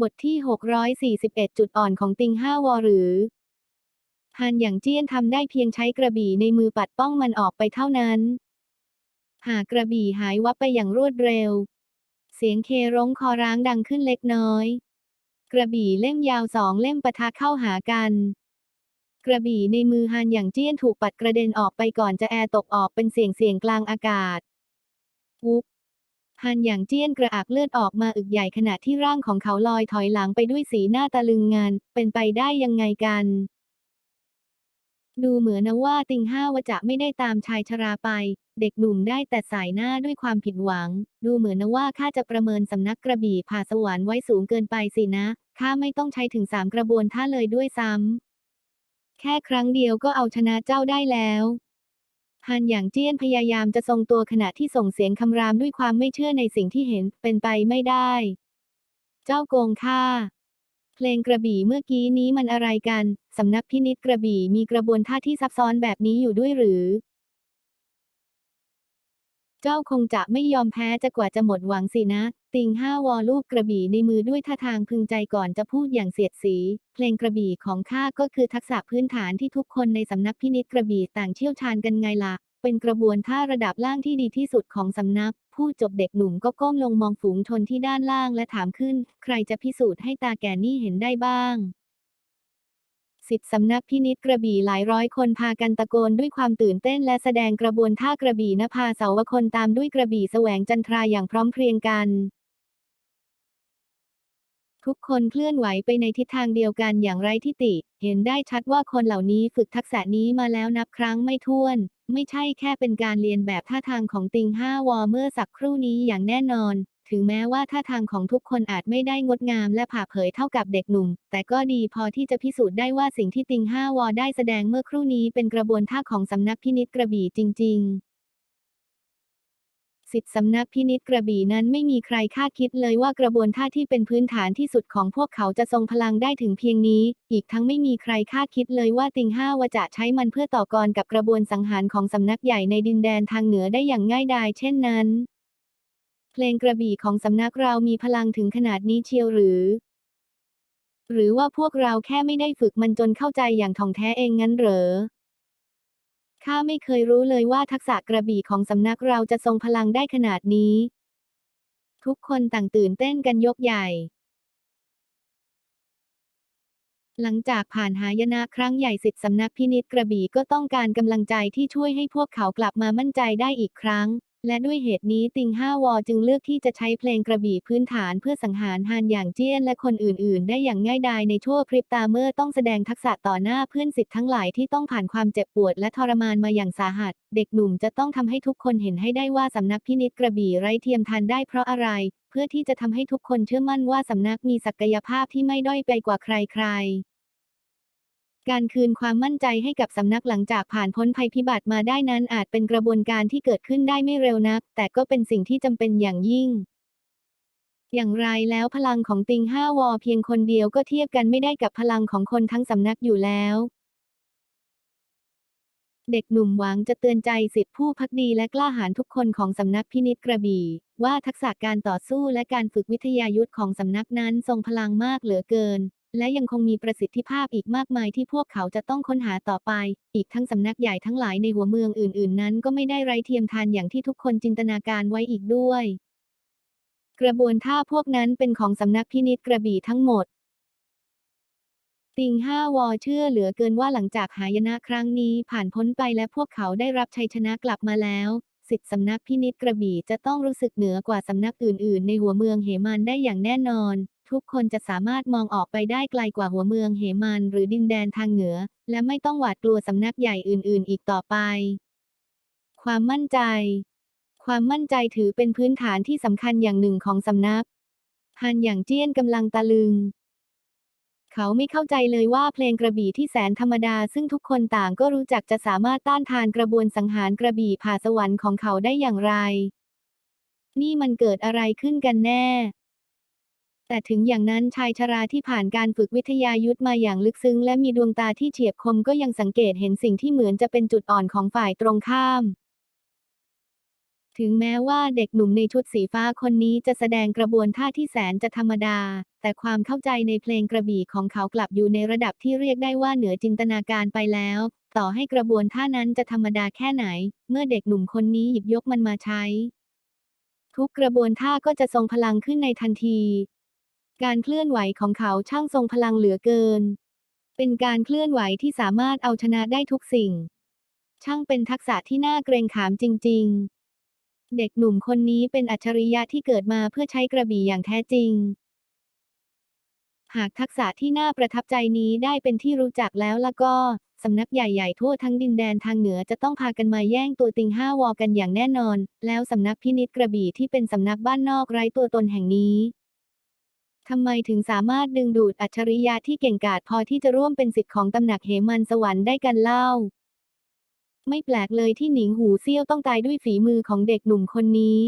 บทที่ 641 จุดอ่อนของติงห้าวอหรือฮันหยางเจี้ยนทำได้เพียงใช้กระบี่ในมือปัดป้องมันออกไปเท่านั้น หากกระบี่หายวับไปอย่างรวดเร็ว เสียงเคร้องคอร้างดังขึ้นเล็กน้อย กระบี่เล่มยาวสองเล่มปะทะเข้าหากัน กระบี่ในมือฮันหยางเจี้ยนถูกปัดกระเด็นออกไปก่อนจะแอร์ตกออกเป็นเสียงเสียงกลางอากาศวุบ ฮันหยางเจี้ยนกระอักเลือดออกมาอึกใหญ่ขณะที่ร่างของเขาลอยถอยหลังไปด้วยสีหน้าตะลึงงาน เป็นไปได้ยังไงกัน ดูเหมือนนะว่าติงห้าวจะไม่ได้ตามชายชราไป เด็กหนุ่มได้แต่สายหน้าด้วยความผิดหวัง ดูเหมือนนะว่าข้าจะประเมินสำนักกระบี่ผ่าสวรรค์ไว้สูงเกินไปสินะข้าไม่ต้องใช้ถึงสามกระบวนท่าเลยด้วยซ้ำแค่ครั้งเดียวก็เอาชนะเจ้าได้แล้ว ฮันหยางเจี้ยนพยายามจะทรงตัวขณะที่ส่งเสียงคำรามด้วยความไม่เชื่อในสิ่งที่เห็นเป็นไปไม่ได้ เจ้าโกงข้าเพลงกระบี่เมื่อกี้นี้มันอะไรกัน สำนักพินิษกระบี่มีกระบวนท่าที่ซับซ้อนแบบนี้อยู่ด้วยหรือ เจ้าคงจะไม่ยอมแพ้จะกว่าจะหมดหวังสินะ ติงห้าวอลูกกระบี่ในมือด้วยท่าทางพึงใจก่อนจะพูดอย่างเสียดสี เพลงกระบี่ของข้าก็คือทักษะพื้นฐานที่ทุกคนในสำนักพินิษกระบี่ต่างเชี่ยวชาญกันไงล่ะ เป็นกระบวนท่าระดับล่างที่ดีที่สุดของสำนัก ผู้จบเด็กหนุ่มก็ก้มลงมองฝูงชนที่ด้านล่างและถามขึ้น ใครจะพิสูจน์ให้ตาแก่นี่เห็นได้บ้าง สิทธิสำนักพินิษกระบี่หลายร้อยคนพากันตะโกนด้วยความตื่นเต้นและแสดงกระบวนท่ากระบี่นภาเสาวคนตามด้วยกระบี่แสวงจันทราอย่างพร้อมเพรียงกัน ทุกคนเคลื่อนไหวไปในทิศทางเดียวกันอย่างไร้ทิฏฐิเห็นได้ชัดว่าคนเหล่านี้ฝึกทักษะนี้มาแล้วนับครั้งไม่ถ้วน ไม่ใช่แค่เป็นการเรียนแบบท่าทางของติงห้าวอเมื่อสักครู่นี้อย่างแน่นอน ถึงแม้ว่าท่าทางของทุกคนอาจไม่ได้งดงามและผ่าเผยเท่ากับเด็กหนุ่ม แต่ก็ดีพอที่จะพิสูจน์ได้ว่าสิ่งที่ติงห้าวอได้แสดงเมื่อครู่นี้เป็นกระบวนท่าของสำนักพินิษกระบี่จริง ๆสิทธิสำนักพินิษกระบี่นั้นไม่มีใครคาดคิดเลยว่ากระบวนท่าที่เป็นพื้นฐานที่สุดของพวกเขาจะทรงพลังได้ถึงเพียงนี้ อีกทั้งไม่มีใครคาดคิดเลยว่าติงห้าวจะใช้มันเพื่อต่อกรกับกระบวนสังหารของสำนักใหญ่ในดินแดนทางเหนือได้อย่างง่ายดายเช่นนั้น เพลงกระบี่ของสำนักเรามีพลังถึงขนาดนี้เชียวหรือ หรือว่าพวกเราแค่ไม่ได้ฝึกมันจนเข้าใจอย่างถ่องแท้เองงั้นเหรอข้าไม่เคยรู้เลยว่าทักษะกระบี่ของสำนักเราจะทรงพลังได้ขนาดนี้ ทุกคนต่างตื่นเต้นกันยกใหญ่ หลังจากผ่านหายนะครั้งใหญ่สิทธิสำนักพินิษกระบี่ก็ต้องการกำลังใจที่ช่วยให้พวกเขากลับมามั่นใจได้อีกครั้ง และด้วยเหตุนี้ติงห้าวอจึงเลือกที่จะใช้เพลงกระบี่พื้นฐานเพื่อสังหารฮานอย่างเจี้ยนและคนอื่น ๆ ได้อย่างง่ายดายในชั่วพริบตาเมื่อต้องแสดงทักษะต่อหน้าเพื่อนสิทธิ์ทั้งหลายที่ต้องผ่านความเจ็บปวดและทรมานมาอย่างสาหัส เด็กหนุ่มจะต้องทำให้ทุกคนเห็นให้ได้ว่าสำนักพินิษกระบี่ไร้เทียมทานได้เพราะอะไร เพื่อที่จะทำให้ทุกคนเชื่อมั่นว่าสำนักมีศักยภาพที่ไม่ด้อยไปกว่าใคร ๆ การคืนความมั่นใจให้กับสำนักหลังจากผ่านพ้นภัยพิบัติมาได้นั้นอาจเป็นกระบวนการที่เกิดขึ้นได้ไม่เร็วนัก แต่ก็เป็นสิ่งที่จำเป็นอย่างยิ่ง อย่างไรแล้วพลังของติงห้าวอเพียงคนเดียวก็เทียบกันไม่ได้กับพลังของคนทั้งสำนักอยู่แล้วเด็กหนุ่มหวังจะเตือนใจสิทธิผู้พักดีและกล้าหาญทุกคนของสำนักพินิษกระบี่ ว่าทักษะการต่อสู้และการฝึกวิทยายุทธของสำนักนั้นทรงพลังมากเหลือเกิน และยังคงมีประสิทธิภาพอีกมากมายที่พวกเขาจะต้องค้นหาต่อไป อีกทั้งสำนักใหญ่ทั้งหลายในหัวเมืองอื่น ๆ นั้นก็ไม่ได้ไร้เทียมทานอย่างที่ทุกคนจินตนาการไว้อีกด้วย กระบวนท่าพวกนั้นเป็นของสำนักพินิษกระบี่ทั้งหมด ติงห้าวอเชื่อเหลือเกินว่าหลังจากหายนะครั้งนี้ผ่านพ้นไปและพวกเขาได้รับชัยชนะกลับมาแล้วสิทธิสำนักพินิษกระบี่จะต้องรู้สึกเหนือกว่าสำนักอื่น ๆ ในหัวเมืองเหมันได้อย่างแน่นอน ทุกคนจะสามารถมองออกไปได้ไกลกว่าหัวเมืองเหมันหรือดินแดนทางเหนือ และไม่ต้องหวาดกลัวสำนักใหญ่อื่น ๆ อีกต่อไป ความมั่นใจ ความมั่นใจถือเป็นพื้นฐานที่สำคัญอย่างหนึ่งของสำนักฮันอย่างเจี้ยนกำลังตะลึง เขาไม่เข้าใจเลยว่าเพลงกระบี่ที่แสนธรรมดาซึ่งทุกคนต่างก็รู้จักจะสามารถต้านทานกระบวนสังหารกระบี่ผ่าสวรรค์ของเขาได้อย่างไร นี่มันเกิดอะไรขึ้นกันแน่ แต่ถึงอย่างนั้นชายชราที่ผ่านการฝึกวิทยายุทธมาอย่างลึกซึ้งและมีดวงตาที่เฉียบคมก็ยังสังเกตเห็นสิ่งที่เหมือนจะเป็นจุดอ่อนของฝ่ายตรงข้าม ถึงแม้ว่าเด็กหนุ่มในชุดสีฟ้าคนนี้จะแสดงกระบวนท่าที่แสนจะธรรมดา แต่ความเข้าใจในเพลงกระบี่ของเขากลับอยู่ในระดับที่เรียกได้ว่าเหนือจินตนาการไปแล้ว ต่อให้กระบวนท่านั้นจะธรรมดาแค่ไหน เมื่อเด็กหนุ่มคนนี้หยิบยกมันมาใช้ทุกกระบวนท่าก็จะทรงพลังขึ้นในทันที การเคลื่อนไหวของเขาช่างทรงพลังเหลือเกิน เป็นการเคลื่อนไหวที่สามารถเอาชนะได้ทุกสิ่ง ช่างเป็นทักษะที่น่าเกรงขามจริง ๆ เด็กหนุ่มคนนี้เป็นอัจฉริยะที่เกิดมาเพื่อใช้กระบี่อย่างแท้จริง หากทักษะที่น่าประทับใจนี้ได้เป็นที่รู้จักแล้วละก็ สำนักใหญ่ๆทั่วทั้งดินแดนทางเหนือจะต้องพากันมาแย่งตัวติงห้าวอกันอย่างแน่นอน แล้วสำนักพินิจกระบี่ที่เป็นสำนักบ้านนอกไร้ตัวตนแห่งนี้ ทำไมถึงสามารถดึงดูดอัจฉริยะที่เก่งกาจพอที่จะร่วมเป็นสิทธิ์ของตำหนักเหมันสวรรค์ได้กันเล่า ไม่แปลกเลยที่หนิงหูเซี่ยวต้องตายด้วยฝีมือของเด็กหนุ่มคนนี้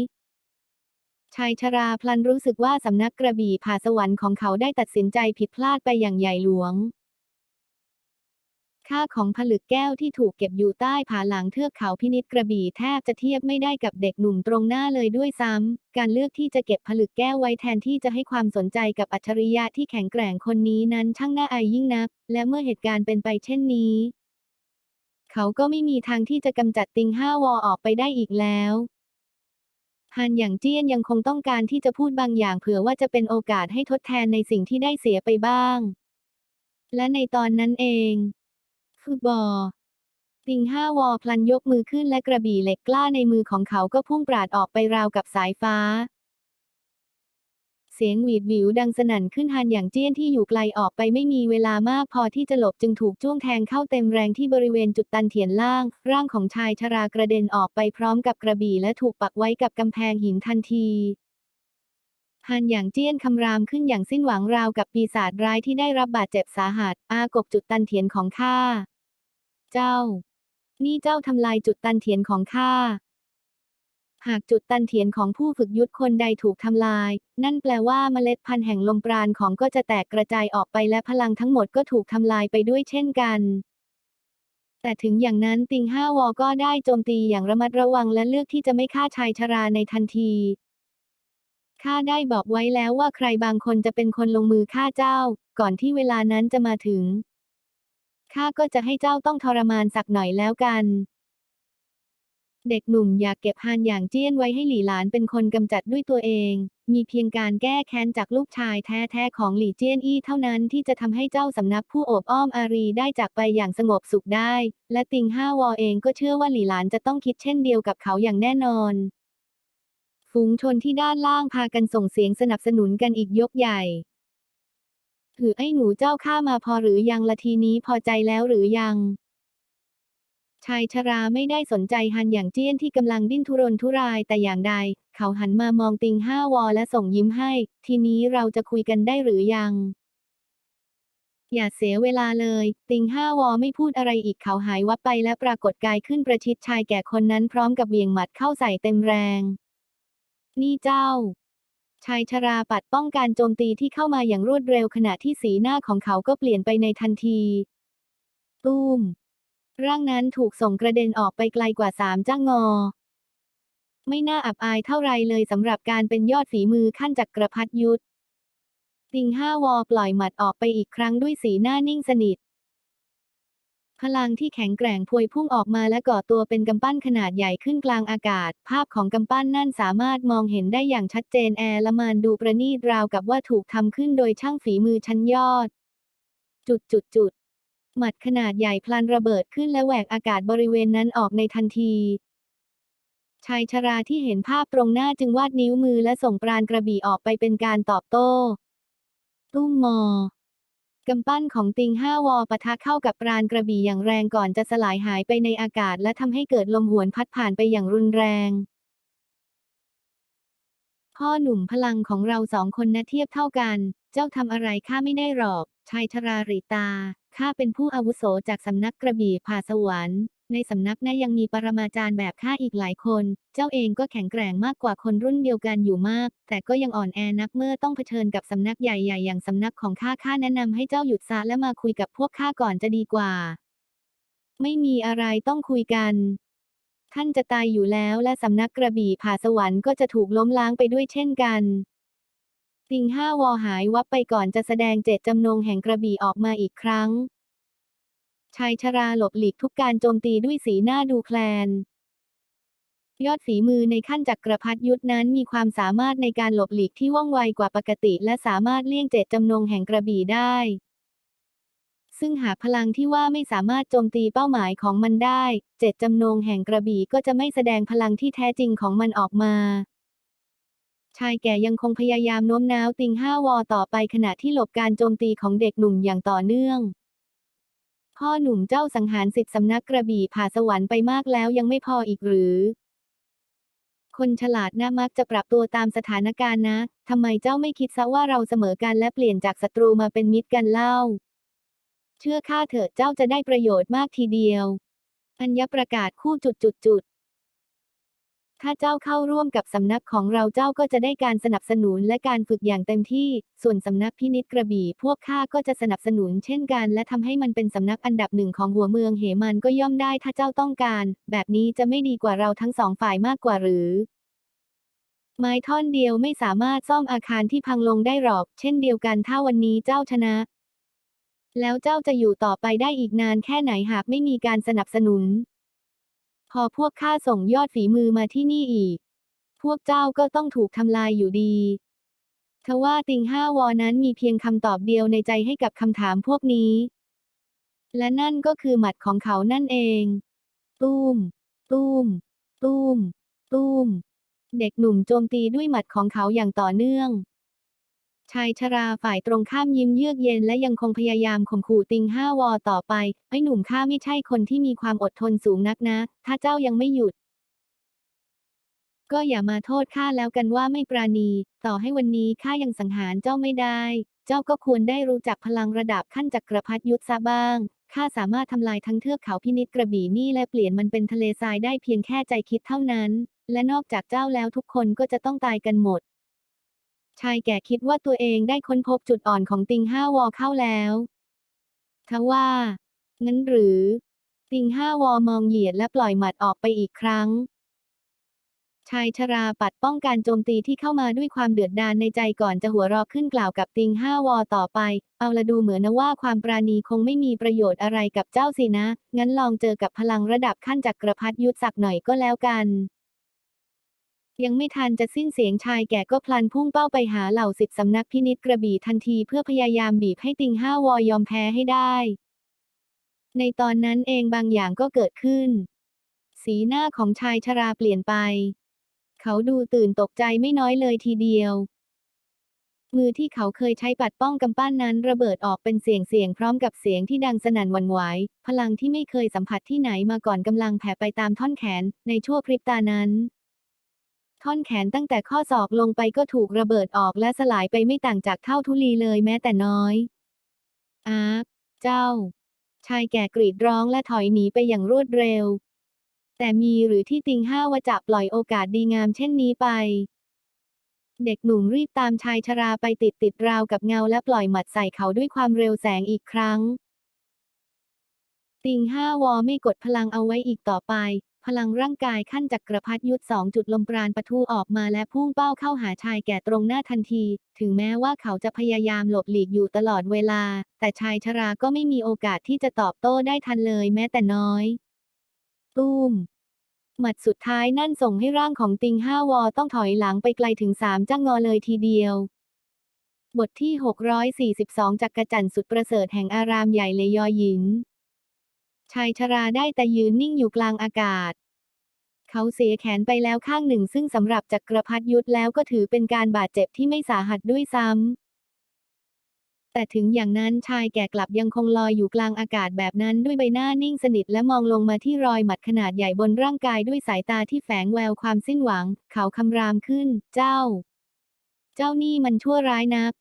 ชายชราพลันรู้สึกว่าสำนักกระบี่ผาสวรรค์ของเขาได้ตัดสินใจผิดพลาดไปอย่างใหญ่หลวง ค่าของผลึกแก้วที่ถูกเก็บอยู่ใต้ผาหลังเทือกเขาพินิจกระบี่แทบจะเทียบไม่ได้กับเด็กหนุ่มตรงหน้าเลยด้วยซ้ำ การเลือกที่จะเก็บผลึกแก้วไว้แทนที่จะให้ความสนใจกับอัจฉริยะที่แข็งแกร่งคนนี้นั้นช่างน่าอายยิ่งนัก และเมื่อเหตุการณ์เป็นไปเช่นนี้ เขาก็ไม่มีทางที่จะกำจัดติงห้าวอออกไปได้อีกแล้วฮันอย่างเจี้ยนยังคงต้องการที่จะพูดบางอย่างเผื่อว่าจะเป็นโอกาสให้ทดแทนในสิ่งที่ได้เสียไปบ้าง และในตอนนั้นเอง คือบอติงห้าวอพลันยกมือขึ้นและกระบี่เหล็กกล้าในมือของเขาก็พุ่งปราดออกไปราวกับสายฟ้า เสียงหวีดหวิวดังสนั่นขึ้นฮันอย่างเจี้ยนที่อยู่ไกลออกไปไม่มีเวลามากพอที่จะหลบจึงถูกจ้วงแทงเข้าเต็มแรงที่บริเวณจุดตันเถียนล่าง ร่างของชายชรากระเด็นออกไปพร้อมกับกระบี่และถูกปักไว้กับกำแพงหินทันทีฮันอย่างเจี้ยนคำรามขึ้นอย่างสิ้นหวังราวกับปีศาจร้ายที่ได้รับบาดเจ็บสาหัส อากบจุดตันเถียนของข้า เจ้า นี่เจ้าทำลายจุดตันเถียนของข้า หากจุดตันเถียนของผู้ฝึกยุทธคนใดถูกทำลาย นั่นแปลว่าเมล็ดพันธุ์แห่งลมปราณของก็จะแตกกระจายออกไปและพลังทั้งหมดก็ถูกทำลายไปด้วยเช่นกันแต่ถึงอย่างนั้นติงห้าวอก็ได้โจมตีอย่างระมัดระวังและเลือกที่จะไม่ฆ่าชายชราในทันที ข้าได้บอกไว้แล้วว่าใครบางคนจะเป็นคนลงมือฆ่าเจ้า ก่อนที่เวลานั้นจะมาถึง ข้าก็จะให้เจ้าต้องทรมานสักหน่อยแล้วกัน เด็กหนุ่มอยากเก็บฮานอย่างเจี้ยนไว้ให้หลี่หลานเป็นคนกำจัดด้วยตัวเอง มีเพียงการแก้แค้นจากลูกชายแท้ๆของหลี่เจี้ยนอี้เท่านั้นที่จะทำให้เจ้าสำนักผู้โอบอ้อมอารีได้จากไปอย่างสงบสุขได้ และติงห้าวอเองก็เชื่อว่าหลี่หลานจะต้องคิดเช่นเดียวกับเขาอย่างแน่นอนฝูงชนที่ด้านล่างพากันส่งเสียงสนับสนุนกันอีกยกใหญ่ ถือไอ้หนูเจ้าข้ามาพอหรือยังละทีนี้พอใจแล้วหรือยัง ชายชราไม่ได้สนใจฮันอย่างเจี้ยนที่กำลังดิ้นทุรนทุรายแต่อย่างใด เขาหันมามองติงห้าวอและส่งยิ้มให้ ทีนี้เราจะคุยกันได้หรือยัง อย่าเสียเวลาเลย ติงห้าวอไม่พูดอะไรอีกเขาหายวับไปและปรากฏกายขึ้นประชิดชายแก่คนนั้นพร้อมกับเหวี่ยงหมัดเข้าใส่เต็มแรง นี่เจ้า ชายชราปัดป้องการโจมตีที่เข้ามาอย่างรวดเร็วขณะที่สีหน้าของเขาก็เปลี่ยนไปในทันที ตุ้ม ร่างนั้นถูกส่งกระเด็นออกไปไกลกว่าสามจ้างงอ ไม่น่าอับอายเท่าไรเลยสำหรับการเป็นยอดฝีมือขั้นจักรพรรดิยุทธติงห้าวอปล่อยหมัดออกไปอีกครั้งด้วยสีหน้านิ่งสนิท พลังที่แข็งแกร่งพวยพุ่งออกมาและก่อตัวเป็นกำปั้นขนาดใหญ่ขึ้นกลางอากาศ ภาพของกำปั้นนั่นสามารถมองเห็นได้อย่างชัดเจนแอร์ละมานดูประณีตราวกับว่าถูกทำขึ้นโดยช่างฝีมือชั้นยอด จุดจุดจุดหมัดขนาดใหญ่พลันระเบิดขึ้นและแหวกอากาศบริเวณนั้นออกในทันทีชายชราที่เห็นภาพตรงหน้าจึงวาดนิ้วมือและส่งปราณกระบี่ออกไปเป็นการตอบโต้ตุ้มมอ กำปั้นของติงห้าวอปะทะเข้ากับปราณกระบี่อย่างแรงก่อนจะสลายหายไปในอากาศและทำให้เกิดลมหวนพัดผ่านไปอย่างรุนแรง พ่อหนุ่มพลังของเราสองคนนะเทียบเท่ากัน เจ้าทำอะไรข้าไม่ได้หรอก ชายชราริตา ข้าเป็นผู้อาวุโสจากสำนักกระบี่ผาสวรรค์ ในสำนักนะยังมีปรมาจารย์แบบข้าอีกหลายคน เจ้าเองก็แข็งแกร่งมากกว่าคนรุ่นเดียวกันอยู่มาก แต่ก็ยังอ่อนแอนักเมื่อต้องเผชิญกับสำนักใหญ่ๆ อย่างสำนักของข้าข้าแนะนำให้เจ้าหยุดซะและมาคุยกับพวกข้าก่อนจะดีกว่า ไม่มีอะไรต้องคุยกัน ท่านจะตายอยู่แล้วและสำนักกระบี่ผาสวรรค์ก็จะถูกล้มล้างไปด้วยเช่นกันติงห้าวอหายวับไปก่อนจะแสดงเจตจำนงแห่งกระบี่ออกมาอีกครั้ง ชายชราหลบหลีกทุกการโจมตีด้วยสีหน้าดูแคลน ยอดฝีมือในขั้นจักกรพรรดิยุทธนั้นมีความสามารถในการหลบหลีกที่ว่องไวกว่าปกติ และสามารถเลี่ยงเจตจำนงแห่งกระบี่ได้ ซึ่งหากพลังที่ว่าไม่สามารถโจมตีเป้าหมายของมันได้ เจตจำนงแห่งกระบี่ก็จะไม่แสดงพลังที่แท้จริงของมันออกมาชายแก่ยังคงพยายามโน้มน้าวติงห้าวอต่อไปขณะที่หลบการโจมตีของเด็กหนุ่มอย่างต่อเนื่อง พ่อหนุ่มเจ้าสังหารสิทธิสำนักกระบี่ผ่าสวรรค์ไปมากแล้วยังไม่พออีกหรือ คนฉลาดน่ามักจะปรับตัวตามสถานการณ์นะ ทำไมเจ้าไม่คิดซะว่าเราเสมอกันและเปลี่ยนจากศัตรูมาเป็นมิตรกันเล่า เชื่อข้าเถิดเจ้าจะได้ประโยชน์มากทีเดียว อัญญประกาศคู่จุดจุดจุด ถ้าเจ้าเข้าร่วมกับสำนักของเราเจ้าก็จะได้การสนับสนุนและการฝึกอย่างเต็มที่ ส่วนสำนักพินิจกระบี่ พวกข้าก็จะสนับสนุนเช่นกัน และทำให้มันเป็นสำนักอันดับหนึ่งของหัวเมืองเหมันก็ย่อมได้ถ้าเจ้าต้องการ แบบนี้จะไม่ดีกว่าเราทั้งสองฝ่ายมากกว่าหรือ ไม้ท่อนเดียวไม่สามารถซ่อมอาคารที่พังลงได้หรอก เช่นเดียวกันถ้าวันนี้เจ้าชนะ แล้วเจ้าจะอยู่ต่อไปได้อีกนานแค่ไหนหากไม่มีการสนับสนุน อพวกข้าส่งยอดฝีมือมาที่นี่อีก พวกเจ้าก็ต้องถูกทำลายอยู่ดีทว่าติงห้าวอนั้นมีเพียงคำตอบเดียวในใจให้กับคำถามพวกนี้ และนั่นก็คือหมัดของเขานั่นเองตุ้มตุ้มตุ้มตุ้มเด็กหนุ่มโจมตีด้วยหมัดของเขาอย่างต่อเนื่อง ชายชราฝ่ายตรงข้ามยิ้มเยือกเย็นและยังคงพยายามข่มขู่ติงห้าวอต่อไป ไอ้หนุ่มข้าไม่ใช่คนที่มีความอดทนสูงนักนะ ถ้าเจ้ายังไม่หยุด ก็อย่ามาโทษข้าแล้วกันว่าไม่ปราณี ต่อให้วันนี้ข้ายังสังหารเจ้าไม่ได้ เจ้าก็ควรได้รู้จักพลังระดับขั้นจักรพรรดิยุทธซะบ้าง ข้าสามารถทำลายทั้งเทือกเขาพินิจกระบี่นี่และเปลี่ยนมันเป็นทะเลทรายได้เพียงแค่ใจคิดเท่านั้น และนอกจากเจ้าแล้วทุกคนก็จะต้องตายกันหมด ชายแก่คิดว่าตัวเองได้ค้นพบจุดอ่อนของติงห้าวอเข้าแล้วทว่างั้นหรือ ติงห้าวอมองเหยียดและปล่อยหมัดออกไปอีกครั้ง ชายชราปัดป้องการโจมตีที่เข้ามาด้วยความเดือดดาลในใจก่อนจะหัวเราะขึ้นกล่าวกับติงห้าวอต่อไป เอาละดูเหมือนนะว่าความปราณีคงไม่มีประโยชน์อะไรกับเจ้าสินะ งั้นลองเจอกับพลังระดับขั้นจักรพรรดิยุทธสักดิ์หน่อยก็แล้วกัน ยังไม่ทันจะสิ้นเสียงชายแก่ก็พลันพุ่งเป้าไปหาเหล่าสิทธิสำนักพินิจกระบี่ทันทีเพื่อพยายามบีบให้ติงห้าวอยอมแพ้ให้ได้ ในตอนนั้นเองบางอย่างก็เกิดขึ้น สีหน้าของชายชราเปลี่ยนไป เขาดูตื่นตกใจไม่น้อยเลยทีเดียว มือที่เขาเคยใช้ปัดป้องกำปั้นนั้นระเบิดออกเป็นเสียงเสียงพร้อมกับเสียงที่ดังสนั่นหวั่นไหว พลังที่ไม่เคยสัมผัสที่ไหนมาก่อนกำลังแผ่ไปตามท่อนแขนในชั่วพริบตานั้น ท่อนแขนตั้งแต่ข้อศอกลงไปก็ถูกระเบิดออกและสลายไปไม่ต่างจากเท่าทุลีเลยแม้แต่น้อย อาร์เจ้า ชายแก่กรีดร้องและถอยหนีไปอย่างรวดเร็ว แต่มีหรือที่ติงห้าวจะปล่อยโอกาสดีงามเช่นนี้ไป เด็กหนุ่มรีบตามชายชราไปติดติดราวกับเงาและปล่อยหมัดใส่เขาด้วยความเร็วแสงอีกครั้งติงห้าวอไม่กดพลังเอาไว้อีกต่อไป พลังร่างกายขั้นจักรพรรดิยุทธสองจุดลมปราณปะทุออกมาและพุ่งเป้าเข้าหาชายแก่ตรงหน้าทันที ถึงแม้ว่าเขาจะพยายามหลบหลีกอยู่ตลอดเวลา แต่ชายชราก็ไม่มีโอกาสที่จะตอบโต้ได้ทันเลยแม้แต่น้อย ตุ้มหมัดสุดท้ายนั่นส่งให้ร่างของติงห้าวอต้องถอยหลังไปไกลถึงสามจ้างงอเลยทีเดียว บทที่ 642 จักกระจันทร์สุดประเสริฐแห่งอารามใหญ่เลยอหยิน ชายชราได้แต่ยืนนิ่งอยู่กลางอากาศ เขาเสียแขนไปแล้วข้างหนึ่ง ซึ่งสำหรับจักรพรรดิยุทธแล้วก็ถือเป็นการบาดเจ็บที่ไม่สาหัสด้วยซ้ำ แต่ถึงอย่างนั้นชายแก่กลับยังคงลอยอยู่กลางอากาศแบบนั้นด้วยใบหน้านิ่งสนิทและมองลงมาที่รอยหมัดขนาดใหญ่บนร่างกายด้วยสายตาที่แฝงแววความสิ้นหวัง เขาคำรามขึ้น เจ้า เจ้านี่มันชั่วร้ายนัก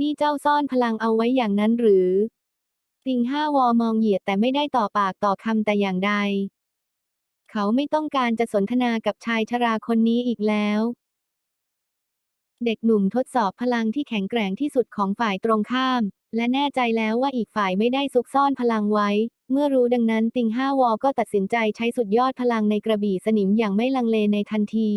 นี่เจ้าซ่อนพลังเอาไว้อย่างนั้นหรือ ติงห้าวอมองเหยียดแต่ไม่ได้ต่อปากต่อคำแต่อย่างใด เขาไม่ต้องการจะสนทนากับชายชราคนนี้อีกแล้ว เด็กหนุ่มทดสอบพลังที่แข็งแกร่งที่สุดของฝ่ายตรงข้าม และแน่ใจแล้วว่าอีกฝ่ายไม่ได้ซุกซ่อนพลังไว้ เมื่อรู้ดังนั้นติงห้าวอก็ตัดสินใจใช้สุดยอดพลังในกระบี่สนิมอย่างไม่ลังเลในทันที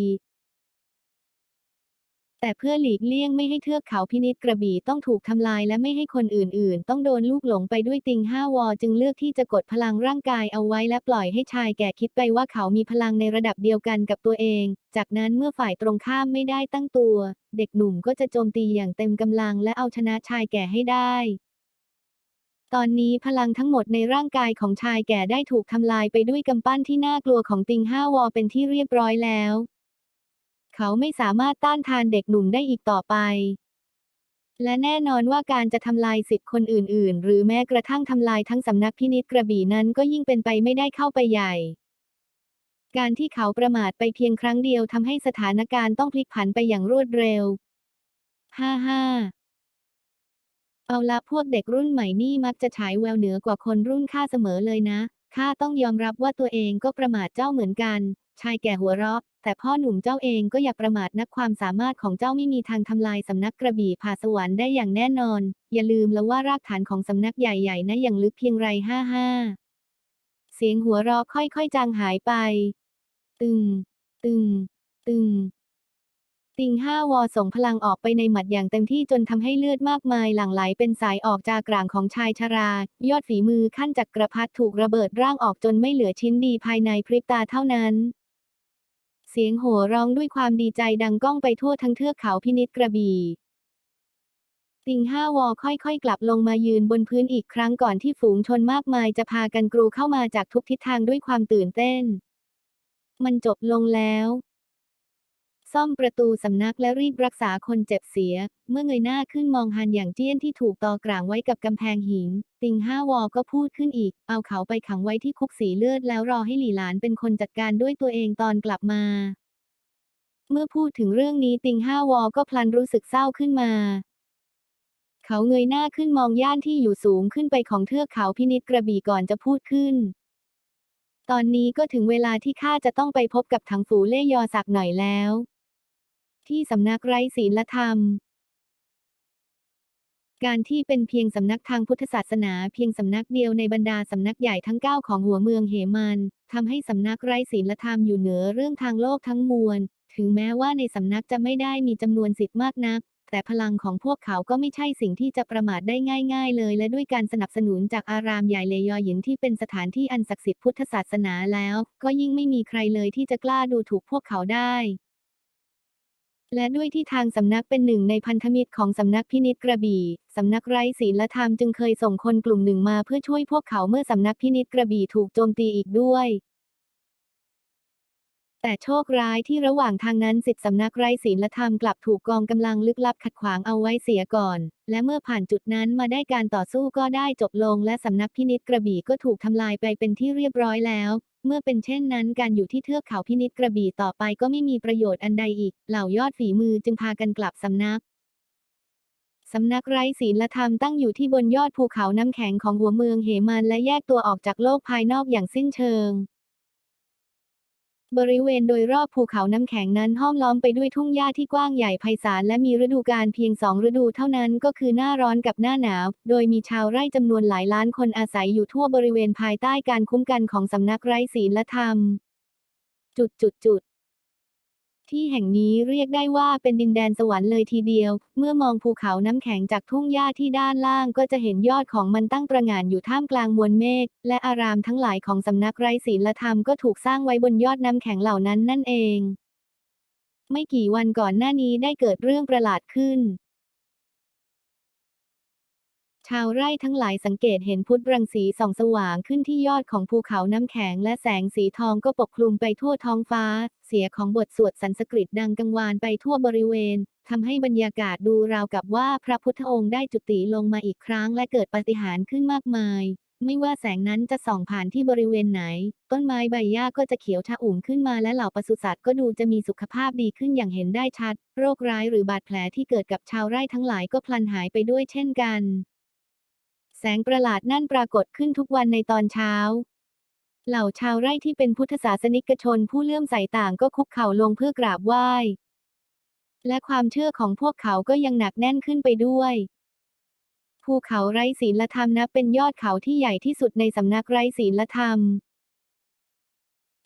แต่เพื่อหลีกเลี่ยงไม่ให้เทือกเขาพินิจกระบี่ต้องถูกทำลายและไม่ให้คนอื่นๆ ต้องโดนลูกหลงไปด้วยติงห้าวอจึงเลือกที่จะกดพลังร่างกายเอาไว้และปล่อยให้ชายแก่คิดไปว่าเขามีพลังในระดับเดียวกันกับตัวเอง จากนั้นเมื่อฝ่ายตรงข้ามไม่ได้ตั้งตัว เด็กหนุ่มก็จะโจมตีอย่างเต็มกำลังและเอาชนะชายแก่ให้ได้ตอนนี้พลังทั้งหมดในร่างกายของชายแก่ได้ถูกทำลายไปด้วยกำปั้นที่น่ากลัวของติงห้าวอเป็นที่เรียบร้อยแล้ว เขาไม่สามารถต้านทานเด็กหนุ่มได้อีกต่อไป และแน่นอนว่าการจะทำลายสิทธิ์คนอื่น ๆ หรือแม้กระทั่งทำลายทั้งสำนักพินิจกระบี่นั้นก็ยิ่งเป็นไปไม่ได้เข้าไปใหญ่ การที่เขาประมาทไปเพียงครั้งเดียวทำให้สถานการณ์ต้องพลิกผันไปอย่างรวดเร็วฮ่าฮ่าเอาละพวกเด็กรุ่นใหม่นี่มักจะฉายแววเหนือกว่าคนรุ่นข้าเสมอเลยนะ ข้าต้องยอมรับว่าตัวเองก็ประมาทเจ้าเหมือนกัน ชายแก่หัวเราะ แต่พ่อหนุ่มเจ้าเองก็อย่าประมาทนักความสามารถของเจ้าไม่มีทางทำลายสำนักกระบี่ผาสวรรค์ได้อย่างแน่นอน อย่าลืมแล้วว่ารากฐานของสำนักใหญ่ๆนะอย่างลึกเพียงไรห้าห้าเสียงหัวเราะค่อยๆจางหายไป ตึง ตึง ตึง ติงห้าวอส่งพลังออกไปในหมัดอย่างเต็มที่จนทำให้เลือดมากมายหลั่งไหลเป็นสายออกจากกลางของชายชรา ยอดฝีมือขั้นจักกรพรรดิถูกระเบิดร่างออกจนไม่เหลือชิ้นดีภายในพริบตาเท่านั้น เสียงโห่ร้องด้วยความดีใจดังก้องไปทั่วทั้งเทือกเขาพินิจกระบี่ติงห้าวอค่อยๆ กลับลงมายืนบนพื้นอีกครั้งก่อนที่ฝูงชนมากมายจะพากันกรูเข้ามาจากทุกทิศทางด้วยความตื่นเต้น มันจบลงแล้ว ซ่อมประตูสำนักและรีบรักษาคนเจ็บเสีย เมื่อเงยหน้าขึ้นมองฮันอย่างเจี้ยนที่ถูกตอกลางไว้กับกำแพงหิน ติงห้าวอก็พูดขึ้นอีก เอาเขาไปขังไว้ที่คุกสีเลือดแล้วรอให้หลี่หลานเป็นคนจัดการด้วยตัวเองตอนกลับมา เมื่อพูดถึงเรื่องนี้ติงห้าวอก็พลันรู้สึกเศร้าขึ้นมาเขาเงยหน้าขึ้นมองย่านที่อยู่สูงขึ้นไปของเทือกเขาพินิจกระบี่ก่อนจะพูดขึ้น ตอนนี้ก็ถึงเวลาที่ข้าจะต้องไปพบกับถังฝูเล่ยอสักหน่อยแล้ว ที่สำนักไร้ศีลธรรม การที่เป็นเพียงสำนักทางพุทธศาสนาเพียงสำนักเดียวในบรรดาสำนักใหญ่ทั้งเก้าของหัวเมืองเหมันทำให้สำนักไร้ศีลธรรมอยู่เหนือเรื่องทางโลกทั้งมวล ถึงแม้ว่าในสำนักจะไม่ได้มีจำนวนสิทธิ์มากนักแต่พลังของพวกเขาก็ไม่ใช่สิ่งที่จะประมาทได้ง่าย ๆ เลย และด้วยการสนับสนุนจากอารามใหญ่เลยอหยินที่เป็นสถานที่อันศักดิ์สิทธิ์พุทธศาสนาแล้ว ก็ยิ่งไม่มีใครเลยที่จะกล้าดูถูกพวกเขาได้ และด้วยที่ทางสำนักเป็นหนึ่งในพันธมิตรของสำนักพินิจกระบี่ สำนักไร้ศีลธรรมจึงเคยส่งคนกลุ่มหนึ่งมาเพื่อช่วยพวกเขาเมื่อสำนักพินิจกระบี่ถูกโจมตีอีกด้วย แต่โชคร้ายที่ระหว่างทางนั้นสิทธิสำนักไร้ศีลธรรมกลับถูกกองกำลังลึกลับขัดขวางเอาไว้เสียก่อน และเมื่อผ่านจุดนั้นมาได้การต่อสู้ก็ได้จบลง และสำนักพินิจกระบี่ก็ถูกทำลายไปเป็นที่เรียบร้อยแล้ว เมื่อเป็นเช่นนั้นการอยู่ที่เทือกเขาพินิจกระบี่ต่อไปก็ไม่มีประโยชน์อันใดอีก เหล่ายอดฝีมือจึงพากันกลับสำนักสำนักไร้ศีลธรรมตั้งอยู่ที่บนยอดภูเขาน้ำแข็งของหัวเมืองเหมันและแยกตัวออกจากโลกภายนอกอย่างสิ้นเชิง บริเวณโดยรอบภูเขาน้ำแข็งนั้นห้อมล้อมไปด้วยทุ่งหญ้าที่กว้างใหญ่ไพศาลและมีฤดูกาลเพียงสองฤดูเท่านั้นก็คือหน้าร้อนกับหน้าหนาว โดยมีชาวไร่จำนวนหลายล้านคนอาศัยอยู่ทั่วบริเวณภายใต้การคุ้มกันของสำนักไร้ศีลธรรม จุดจุดจุด ที่แห่งนี้เรียกได้ว่าเป็นดินแดนสวรรค์เลยทีเดียว เมื่อมองภูเขาน้ำแข็งจากทุ่งหญ้าที่ด้านล่างก็จะเห็นยอดของมันตั้งประหง่านอยู่ท่ามกลางมวลเมฆและอารามทั้งหลายของสำนักไร้ศีลธรรมก็ถูกสร้างไว้บนยอดน้ำแข็งเหล่านั้นนั่นเอง ไม่กี่วันก่อนหน้านี้ได้เกิดเรื่องประหลาดขึ้น ชาวไร่ทั้งหลายสังเกตเห็นพุทธรังสีส่องสว่างขึ้นที่ยอดของภูเขาน้ำแข็งและแสงสีทองก็ปกคลุมไปทั่วท้องฟ้า เสียงของบทสวดสันสกฤตดังกังวานไปทั่วบริเวณทำให้บรรยากาศดูราวกับว่าพระพุทธองค์ได้จุติลงมาอีกครั้งและเกิดปาฏิหาริย์ขึ้นมากมาย ไม่ว่าแสงนั้นจะส่องผ่านที่บริเวณไหน ต้นไม้ใบหญ้าก็จะเขียวชะอุ่มขึ้นมาและเหล่าปศุสัตว์ก็ดูจะมีสุขภาพดีขึ้นอย่างเห็นได้ชัด โรคร้ายหรือบาดแผลที่เกิดกับชาวไร่ทั้งหลายก็พลันหายไปด้วยเช่นกัน สงประหลาดนั่นปรากฏขึ้นทุกวันในตอนเช้า เหล่าชาวไร่ที่เป็นพุทธศาสนิกชนผู้เลื่อมใสต่างก็คุกเข่าลงเพื่อกราบไหว้ และความเชื่อของพวกเขาก็ยังหนักแน่นขึ้นไปด้วยภูเขาไร้ศีลธรรมนับเป็นยอดเขาที่ใหญ่ที่สุดในสำนักไร้ศีลธรรม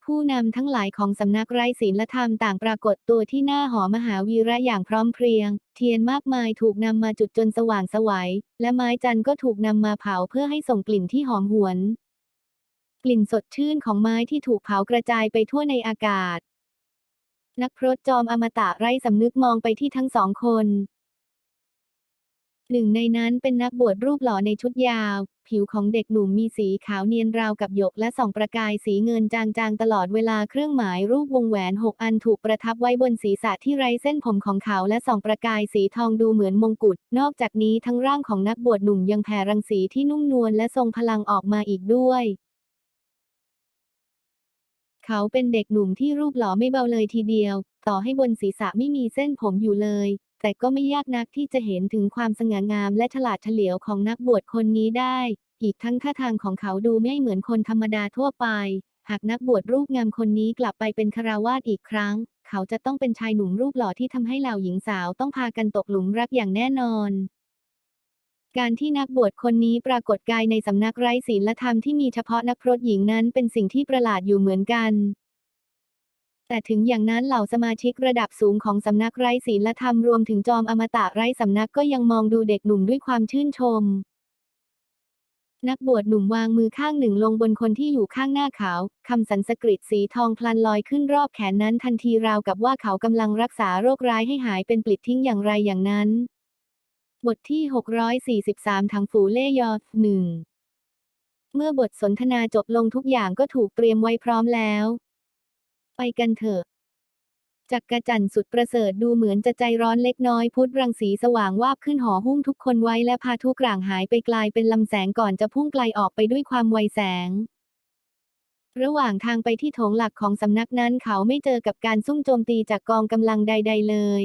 ผู้นำทั้งหลายของสำนักไร้ศีลธรรมต่างปรากฏตัวที่หน้าหอมหาวีระอย่างพร้อมเพรียง เทียนมากมายถูกนำมาจุดจนสว่างสวัย และไม้จันทร์ก็ถูกนำมาเผาเพื่อให้ส่งกลิ่นที่หอมหวน กลิ่นสดชื่นของไม้ที่ถูกเผากระจายไปทั่วในอากาศ นักพรตจอมอมตะไร้สำนึกมองไปที่ทั้งสองคน หนึ่งในนั้นเป็นนักบวชรูปหล่อในชุดยาว ผิวของเด็กหนุ่มมีสีขาวเนียนราวกับหยกและส่องประกายสีเงินจางๆ ตลอดเวลาเครื่องหมายรูปวงแหวนหกอันถูกประทับไว้บนศีรษะที่ไร้เส้นผมของเขาและส่องประกายสีทองดูเหมือนมงกุฎนอกจากนี้ทั้งร่างของนักบวชหนุ่มยังแผ่รังสีที่นุ่มนวลและทรงพลังออกมาอีกด้วยเขาเป็นเด็กหนุ่มที่รูปหล่อไม่เบาเลยทีเดียว ต่อให้บนศีรษะไม่มีเส้นผมอยู่เลย แต่ก็ไม่ยากนักที่จะเห็นถึงความสง่างามและฉลาดเฉลียวของนักบวชคนนี้ได้ อีกทั้งท่าทางของเขาดูไม่เหมือนคนธรรมดาทั่วไป หากนักบวชรูปงามคนนี้กลับไปเป็นคาราวาสอีกครั้ง เขาจะต้องเป็นชายหนุ่มรูปหล่อที่ทำให้เหล่าหญิงสาวต้องพากันตกหลุมรักอย่างแน่นอนการที่นักบวชคนนี้ปรากฏกายในสำนักไร้ศีลธรรมที่มีเฉพาะนักพรตหญิงนั้นเป็นสิ่งที่ประหลาดอยู่เหมือนกัน แต่ถึงอย่างนั้นเหล่าสมาชิกระดับสูงของสำนักไร้ศีลธรรมรวมถึงจอมอมตะไร้สำนักก็ยังมองดูเด็กหนุ่มด้วยความชื่นชม นักบวชหนุ่มวางมือข้างหนึ่งลงบนคนที่อยู่ข้างหน้าเขาคำสันสกฤตสีทองพลันลอยขึ้นรอบแขนนั้นทันทีราวกับว่าเขากำลังรักษาโรคร้ายให้หายเป็นปลิดทิ้งอย่างไรอย่างนั้น บทที่ 643ถังฝูเล่ยอหนึ่งเมื่อบทสนทนาจบลงทุกอย่างก็ถูกเตรียมไว้พร้อมแล้ว ไปกันเถอะจักกระจันทร์สุดประเสริฐดูเหมือนจะใจร้อนเล็กน้อยพุทธรังสีสว่างวาบขึ้นหอหุ้มทุกคนไว้และพาทุกร่างหายไปกลายเป็นลำแสงก่อนจะพุ่งไกลออกไปด้วยความไวแสง ระหว่างทางไปที่โถงหลักของสำนักนั้นเขาไม่เจอกับการซุ่มโจมตีจากกองกำลังใด ๆ เลย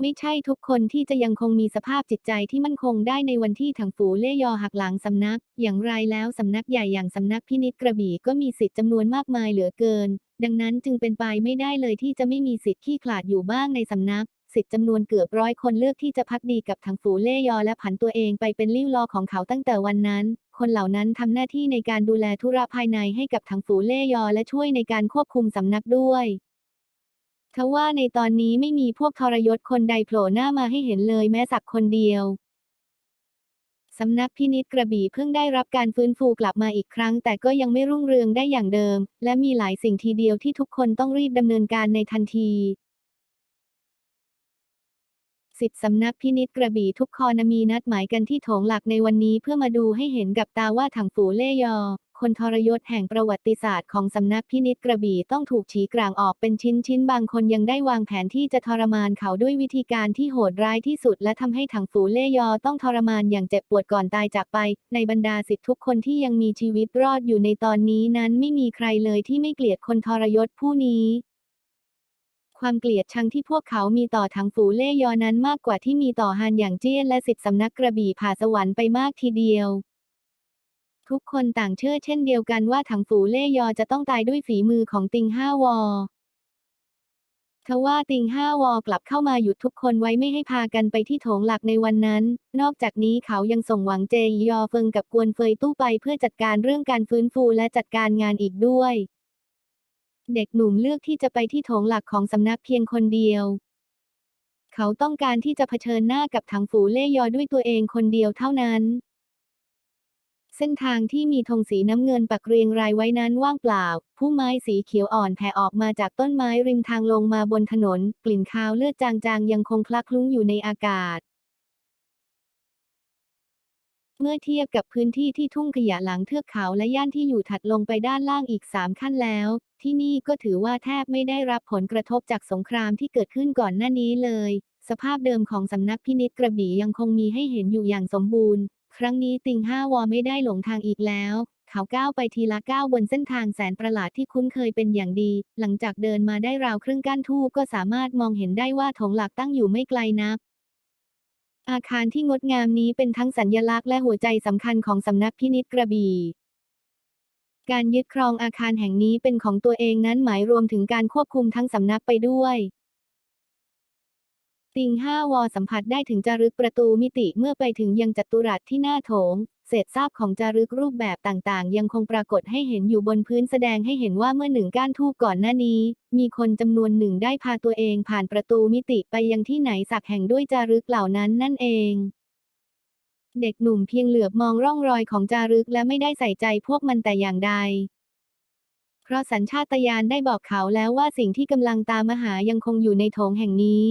ไม่ใช่ทุกคนที่จะยังคงมีสภาพจิตใจที่มั่นคงได้ในวันที่ถังฝูเล่ยอหักหลังสำนัก อย่างไรแล้วสำนักใหญ่อย่างสำนักพินิจกระบี่ก็มีสิทธิ์จำนวนมากมายเหลือเกิน ดังนั้นจึงเป็นไปไม่ได้เลยที่จะไม่มีสิทธิ์ขี้ขลาดอยู่บ้างในสำนักสิทธิ์จำนวนเกือบร้อยคนเลือกที่จะพักดีกับถังฝูเล่ยอและผันตัวเองไปเป็นลิ้วลอของเขาตั้งแต่วันนั้น คนเหล่านั้นทำหน้าที่ในการดูแลธุระภายในให้กับถังฝูเล่ยอและช่วยในการควบคุมสำนักด้วย ทว่าในตอนนี้ไม่มีพวกทรยศคนใดโผล่หน้ามาให้เห็นเลยแม้สักคนเดียวสำนักพินิจกระบี่เพิ่งได้รับการฟื้นฟูกลับมาอีกครั้ง แต่ก็ยังไม่รุ่งเรืองได้อย่างเดิม และมีหลายสิ่งทีเดียวที่ทุกคนต้องรีบดำเนินการในทันทีสิทธิสำนักพินิจกระบี่ทุกคอนมีนัดหมายกันที่โถงหลักในวันนี้เพื่อมาดูให้เห็นกับตาว่าถังฝูเล่ยอ คนทรยศแห่งประวัติศาสตร์ของสำนักพินิจกระบี่ต้องถูกฉีกลางออกเป็นชิ้นชิ้นบางคนยังได้วางแผนที่จะทรมานเขาด้วยวิธีการที่โหดร้ายที่สุด และทำให้ถังฝูเล่ยอต้องทรมานอย่างเจ็บปวดก่อนตายจากไป ในบรรดาสิทธิทุกคนที่ยังมีชีวิตรอดอยู่ในตอนนี้นั้นไม่มีใครเลยที่ไม่เกลียดคนทรยศผู้นี้ความเกลียดชังที่พวกเขามีต่อถังฝูเล่ยอนั้นมากกว่าที่มีต่อฮานอย่างเจี้ยนและสิทธิสำนักกระบี่ผ่าสวรรค์ไปมากทีเดียว ทุกคนต่างเชื่อเช่นเดียวกันว่าถังฝูเล่ยอจะต้องตายด้วยฝีมือของติงห้าวอทว่าติงห้าวอกลับเข้ามาหยุดทุกคนไว้ไม่ให้พากันไปที่โถงหลักในวันนั้น นอกจากนี้เขายังส่งหวังเจยยอเฟิงกับกวนเฟยตู้ไปเพื่อจัดการเรื่องการฟื้นฟูและจัดการงานอีกด้วย เด็กหนุ่มเลือกที่จะไปที่โถงหลักของสำนักเพียงคนเดียว เขาต้องการที่จะเผชิญหน้ากับถังฝูเล่ยอด้วยตัวเองคนเดียวเท่านั้น เส้นทางที่มีธงสีน้ำเงินปักเรียงรายไว้นั้นว่างเปล่า ผู้ไม้สีเขียวอ่อนแผ่ออกมาจากต้นไม้ริมทางลงมาบนถนน กลิ่นคาวเลือดจางๆ ยังคงคลักคลุ้งอยู่ในอากาศ เมื่อเทียบกับพื้นที่ที่ทุ่งขยะหลังเทือกเขาและย่านที่อยู่ถัดลงไปด้านล่างอีกสามขั้นแล้ว ที่นี่ก็ถือว่าแทบไม่ได้รับผลกระทบจากสงครามที่เกิดขึ้นก่อนหน้านี้เลยสภาพเดิมของสำนักพินิจกระบี่ยังคงมีให้เห็นอยู่อย่างสมบูรณ์ ครั้งนี้ติงห้าวอไม่ได้หลงทางอีกแล้ว เขาก้าวไปทีละก้าวบนเส้นทางแสนประหลาดที่คุ้นเคยเป็นอย่างดี หลังจากเดินมาได้ราวครึ่งก้านทูบก็สามารถมองเห็นได้ว่าถงหลักตั้งอยู่ไม่ไกลนัก อาคารที่งดงามนี้เป็นทั้งสัญญลักษณ์และหัวใจสำคัญของสำนักพินิจกระบี่การยึดครองอาคารแห่งนี้เป็นของตัวเองนั้นหมายรวมถึงการควบคุมทั้งสำนักไปด้วย ติงห้าวอสัมผัสได้ถึงจารึกประตูมิติเมื่อไปถึงยังจัตุรัสที่หน้าโถง เศษซากของจารึกรูปแบบต่างๆ ยังคงปรากฏให้เห็นอยู่บนพื้นแสดงให้เห็นว่าเมื่อหนึ่งก้านทูบก่อนหน้านี้ มีคนจำนวนหนึ่งได้พาตัวเองผ่านประตูมิติไปยังที่ไหนสักแห่งด้วยจารึกเหล่านั้นนั่นเองเด็กหนุ่มเพียงเหลือบมองร่องรอยของจารึกและไม่ได้ใส่ใจพวกมันแต่อย่างใด เพราะสัญชาตญาณได้บอกเขาแล้วว่าสิ่งที่กำลังตามหายังคงอยู่ในโถงแห่งนี้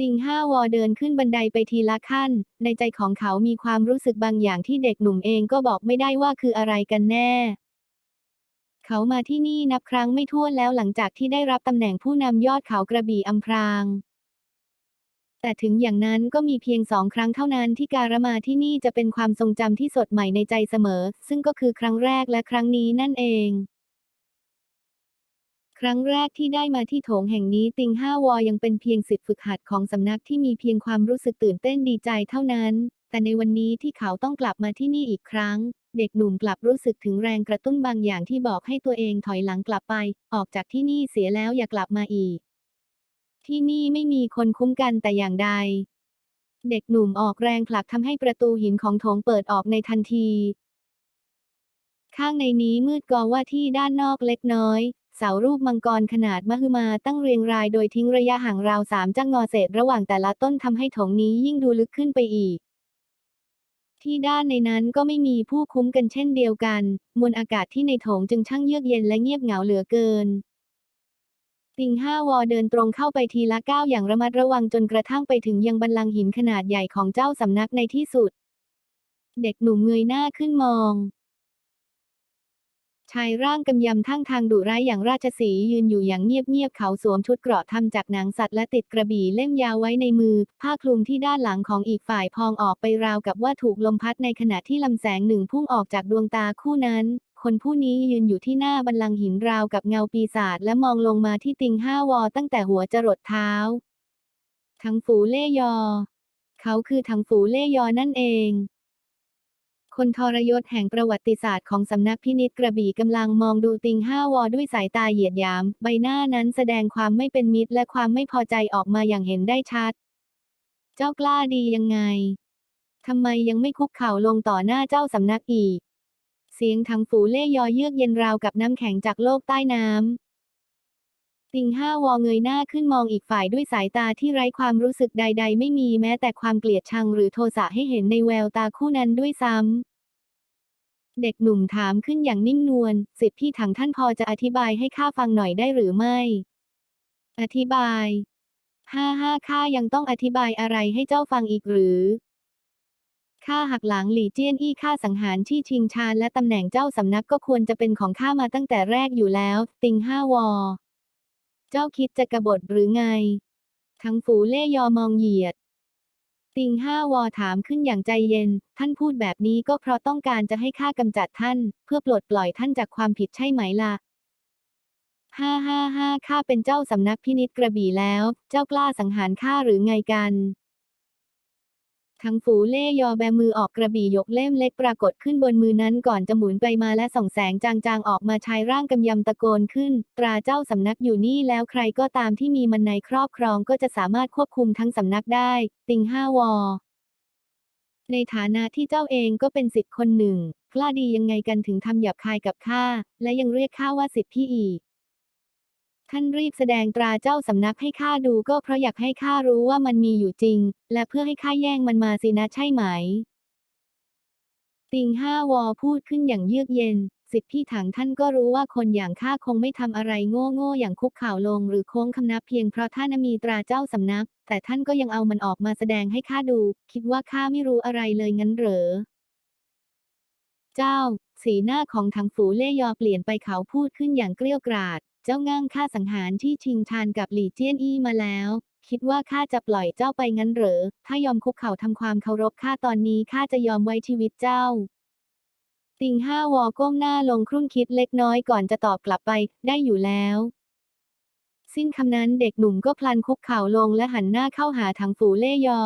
ติงห้าวอเดินขึ้นบันไดไปทีละขั้น ในใจของเขามีความรู้สึกบางอย่างที่เด็กหนุ่มเองก็บอกไม่ได้ว่าคืออะไรกันแน่ เขามาที่นี่นับครั้งไม่ถ้วนแล้วหลังจากที่ได้รับตำแหน่งผู้นำยอดเขากระบี่อำพรางแต่ถึงอย่างนั้นก็มีเพียงสองครั้งเท่านั้นที่การมาที่นี่จะเป็นความทรงจำที่สดใหม่ในใจเสมอ ซึ่งก็คือครั้งแรกและครั้งนี้นั่นเอง ครั้งแรกที่ได้มาที่โถงแห่งนี้ติงห้าวอยังเป็นเพียงสิทธิฝึกหัดของสำนักที่มีเพียงความรู้สึกตื่นเต้นดีใจเท่านั้น แต่ในวันนี้ที่เขาต้องกลับมาที่นี่อีกครั้ง เด็กหนุ่มกลับรู้สึกถึงแรงกระตุ้นบางอย่างที่บอกให้ตัวเองถอยหลังกลับไป ออกจากที่นี่เสียแล้วอย่ากลับมาอีก ที่นี่ไม่มีคนคุ้มกันแต่อย่างใด เด็กหนุ่มออกแรงผลักทำให้ประตูหินของโถงเปิดออกในทันทีข้างในนี้มืดกอว่าที่ด้านนอกเล็กน้อย เสารูปมังกรขนาดมหึมาตั้งเรียงรายโดยทิ้งระยะห่างราวสามจังงอเศษระหว่างแต่ละต้นทำให้ถงนี้ยิ่งดูลึกขึ้นไปอีก ที่ด้านในนั้นก็ไม่มีผู้คุ้มกันเช่นเดียวกัน มวลอากาศที่ในถงจึงช่างเยือกเย็นและเงียบเหงาเหลือเกินติงห้าวอเดินตรงเข้าไปทีละก้าวอย่างระมัดระวังจนกระทั่งไปถึงยังบันลังหินขนาดใหญ่ของเจ้าสำนักในที่สุด เด็กหนุ่มเงยหน้าขึ้นมอง ชายร่างกำยำทั้งทางดุร้ายอย่างราชสียืนอยู่อย่างเงียบๆเขาสวมชุดเกราะทำจากหนังสัตว์และติดกระบี่เล่มยาวไว้ในมือ ผ้าคลุมที่ด้านหลังของอีกฝ่ายพองออกไปราวกับว่าถูกลมพัดในขณะที่ลำแสงหนึ่งพุ่งออกจากดวงตาคู่นั้นคนผู้นี้ยืนอยู่ที่หน้าบันลังหินราวกับเงาปีศาจและมองลงมาที่ติงห้าวอตั้งแต่หัวจรดเท้า ทั้งฝูเล่ยอ เขาคือถังฝูเล่ยอนั่นเอง คนทรยศแห่งประวัติศาสตร์ของสำนักพินิจกระบี่กำลังมองดูติงห้าวอด้วยสายตาเหยียดหยาม ใบหน้านั้นแสดงความไม่เป็นมิตรและความไม่พอใจออกมาอย่างเห็นได้ชัด เจ้ากล้าดียังไงทำไมยังไม่คุกเข่าลงต่อหน้าเจ้าสำนักอีก เสียงถังฝูเล่ยอเยือกเย็นราวกับน้ำแข็งจากโลกใต้น้ำ ติงห้าวอเงยหน้าขึ้นมองอีกฝ่ายด้วยสายตาที่ไร้ความรู้สึกใด ๆ ไม่มีแม้แต่ความเกลียดชังหรือโทสะให้เห็นในแววตาคู่นั้นด้วยซ้ำ เด็กหนุ่มถามขึ้นอย่างนิ่มนวลสิทธิพี่ถังท่านพอจะอธิบายให้ข้าฟังหน่อยได้หรือไม่ อธิบาย ห้าห้าข้ายังต้องอธิบายอะไรให้เจ้าฟังอีกหรือข้าหักหลังหลี่เจี้ยนอี้ข้าสังหารชี่ชิงชานและตำแหน่งเจ้าสำนักก็ควรจะเป็นของข้ามาตั้งแต่แรกอยู่แล้ว ติงห้าวอ เจ้าคิดจะกบฏหรือไง ทั้งฝูเล่ยอมองเหยียด ติงห้าวอถามขึ้นอย่างใจเย็น ท่านพูดแบบนี้ก็เพราะต้องการจะให้ข้ากำจัดท่าน เพื่อปลดปล่อยท่านจากความผิดใช่ไหมล่ะห้าห้าห้าข้าเป็นเจ้าสำนักพินิษกระบี่แล้ว เจ้ากล้าสังหารข้าหรือไงกัน ทั้งฝูเล่ยอแบมือออกกระบี่ยกเล่มเล็กปรากฏขึ้นบนมือนั้นก่อนจะหมุนไปมาและส่องแสงจางๆ ออกมาชายร่างกำยำตะโกนขึ้น ตราเจ้าสำนักอยู่นี่แล้วใครก็ตามที่มีมันในครอบครองก็จะสามารถควบคุมทั้งสำนักได้ ติงห้าวอ ในฐานะที่เจ้าเองก็เป็นสิทธิ์คนหนึ่งกล้าดียังไงกันถึงทำหยาบคายกับข้าและยังเรียกข้าว่าสิทธิพี่อีก ท่านรีบแสดงตราเจ้าสำนักให้ข้าดูก็เพราะอยากให้ข้ารู้ว่ามันมีอยู่จริง และเพื่อให้ข้าแย่งมันมาสินะใช่ไหม ติงห้าวอพูดขึ้นอย่างเยือกเย็น สิทธิพี่ถังท่านก็รู้ว่าคนอย่างข้าคงไม่ทำอะไรโง่โง่ๆอย่างคุกข่าวลงหรือโค้งคำนับเพียงเพราะท่านมีตราเจ้าสำนัก แต่ท่านก็ยังเอามันออกมาแสดงให้ข้าดู คิดว่าข้าไม่รู้อะไรเลยงั้นเหรอเจ้า สีหน้าของถังฝูเล่ยอเปลี่ยนไปเขาพูดขึ้นอย่างเกรี้ยวกราด เจ้าง่างข้าสังหารที่ชิงชานกับหลี่เจี้ยนอี้มาแล้ว คิดว่าข้าจะปล่อยเจ้าไปงั้นเหรอ ถ้ายอมคุกเข่าทำความเคารพข้าตอนนี้ข้าจะยอมไว้ชีวิตเจ้า ติงห้าวอก้มหน้าลงครุ่นคิดเล็กน้อยก่อนจะตอบกลับไปได้อยู่แล้ว สิ้นคำนั้นเด็กหนุ่มก็พลันคุกเข่าลงและหันหน้าเข้าหาถังฝูเล่ยอ